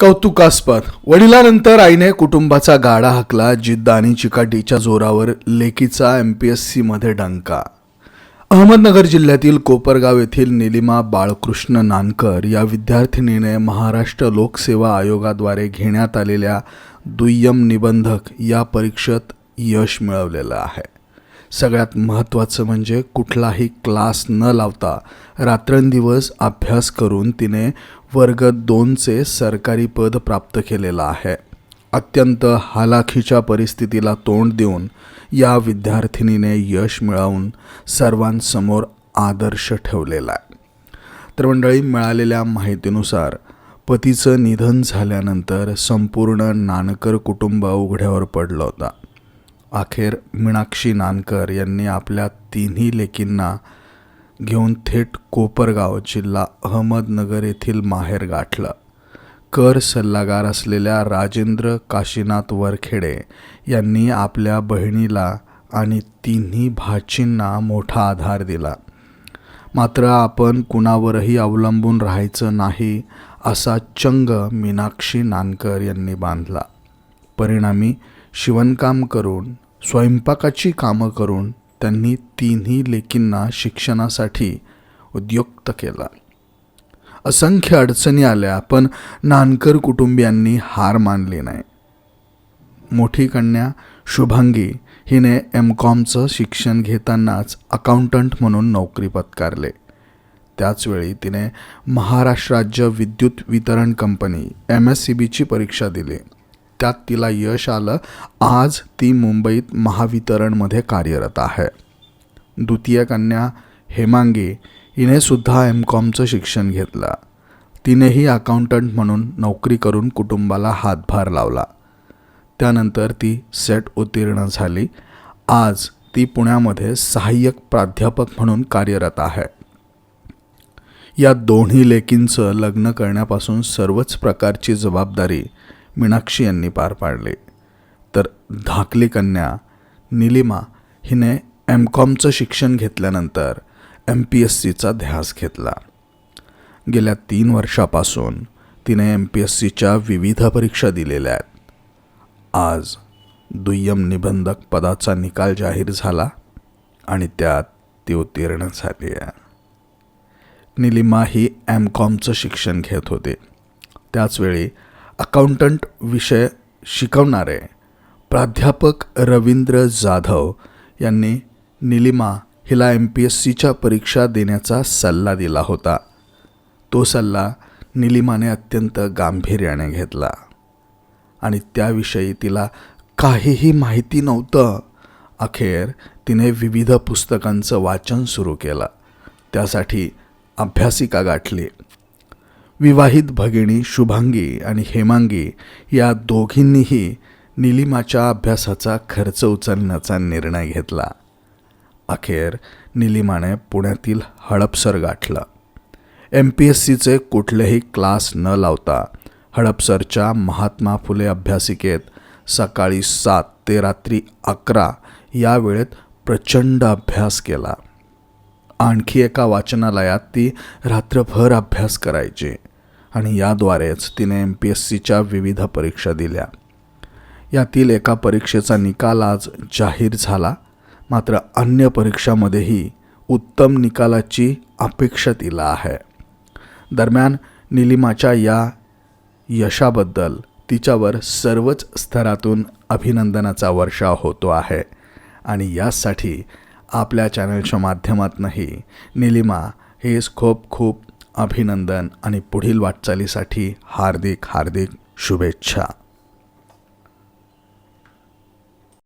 कौतुकास्पद. वडिलानंतर आईने कुटुंबाचा गाडा हाकला जिद्द आणि चिकाटीच्या जोरावर लेकीचा एम पी एस सीमध्ये डंका. अहमदनगर जिल्ह्यातील कोपरगाव येथील निलिमा बाळकृष्ण नानकर या विद्यार्थिनीने महाराष्ट्र लोकसेवा आयोगाद्वारे घेण्यात आलेल्या दुय्यम निबंधक या परीक्षेत यश मिळवलेलं आहे. सगळ्यात महत्त्वाचं म्हणजे कुठलाही क्लास न लावता रात्रंदिवस अभ्यास करून तिने वर्ग दोनचे सरकारी पद प्राप्त केलेलं आहे. अत्यंत हालाखीच्या परिस्थितीला तोंड देऊन या विद्यार्थिनीने यश मिळवून सर्वांसमोर आदर्श ठेवलेला आहे. तर मंडळी मिळालेल्या माहितीनुसार पतीचं निधन झाल्यानंतर संपूर्ण नानकर कुटुंब उघड्यावर पडलं होतं. अखेर मीनाक्षी नानकर यांनी आपल्या तिन्ही लेकींना घेऊन थेट कोपरगाव जिल्हा अहमदनगर येथील माहेर गाठलं. कर सल्लागार असलेल्या राजेंद्र काशीनाथ वरखेडे यांनी आपल्या बहिणीला आणि तिन्ही भाचींना मोठा आधार दिला. मात्र आपण कुणावरही अवलंबून राहायचं नाही असा चंग मीनाक्षी नानकर यांनी बांधला. परिणामी शिवणकाम करून स्वयंपाकाची कामं करून त्यांनी तिन्ही लेकींना शिक्षणासाठी उद्युक्त केला. असंख्य अडचणी आल्या पण नानकर कुटुंबियांनी हार मानली नाही. मोठी कन्या शुभांगी हिने एम कॉमचं शिक्षण घेतानाच अकाउंटंट म्हणून नोकरी पत्कारले. त्याचवेळी तिने महाराष्ट्र राज्य विद्युत वितरण कंपनी एम एस सी बीची परीक्षा दिली. त्यात तिला यश आलं. आज ती मुंबईत महावितरणमध्ये कार्यरत आहे. द्वितीय कन्या हेमांगी हिनेसुद्धा एम कॉमचं शिक्षण घेतलं. तिनेही अकाउंटंट म्हणून नोकरी करून कुटुंबाला हातभार लावला. त्यानंतर ती सेट उत्तीर्ण झाली. आज ती पुण्यामध्ये सहाय्यक प्राध्यापक म्हणून कार्यरत आहे. या दोन्ही लेकींचं लग्न करण्यापासून सर्वच प्रकारची जबाबदारी मीनाक्षी यांनी पार पाडली. तर धाकली कन्या निलिमा हिने एम कॉमचं शिक्षण घेतल्यानंतर एम पी एस सीचा ध्यास घेतला. गेल्या तीन वर्षापासून तिने एम पी एस सीच्या विविध परीक्षा दिलेल्या आहेत. आज दुय्यम निबंधक पदाचा निकाल जाहीर झाला आणि त्यात ती उत्तीर्ण झाली आहे. निलिमा ही एम कॉमचं शिक्षण घेत होते. त्याचवेळी अकाउंटंट विषय शिकवणारे प्राध्यापक रवींद्र जाधव यांनी निलिमा हिला एम पी एस सीच्या परीक्षा देण्याचा सल्ला दिला होता. तो सल्ला निलिमाने अत्यंत गांभीर्याने घेतला आणि त्याविषयी तिला काहीही माहिती नव्हतं. अखेर तिने विविध पुस्तकांचं वाचन सुरू केलं. त्यासाठी अभ्यासिका गाठली. विवाहित भगिनी शुभांगी आणि हेमांगी या दोघींनीही निलिमाच्या अभ्यासाचा खर्च उचलण्याचा निर्णय घेतला. अखेर निलिमाने पुण्यातील हडपसर गाठलं. एम पी एस सीचे कुठलेही क्लास न लावता हडपसरच्या महात्मा फुले अभ्यासिकेत सकाळी सात ते रात्री अकरा या वेळेत प्रचंड अभ्यास केला. आणखी एका वाचनालयात ती रात्रभर अभ्यास करायची. आणि याद्वारेच तिने एम पी एस सीच्या विविध परीक्षा दिल्या. यातील एका परीक्षेचा निकाल आज जाहीर झाला. मात्र अन्य परीक्षामध्येही उत्तम निकालाची अपेक्षा तिला आहे. दरम्यान निलिमाच्या या यशाबद्दल तिच्यावर सर्वच स्तरातून अभिनंदनाचा वर्षाव होतो आहे. आणि यासाठी आपल्या चॅनलच्या माध्यमातूनही निलिमा हेच खूप खूप अभिनंदन आणि पुढील वाटचालीसाठी हार्दिक हार्दिक शुभेच्छा.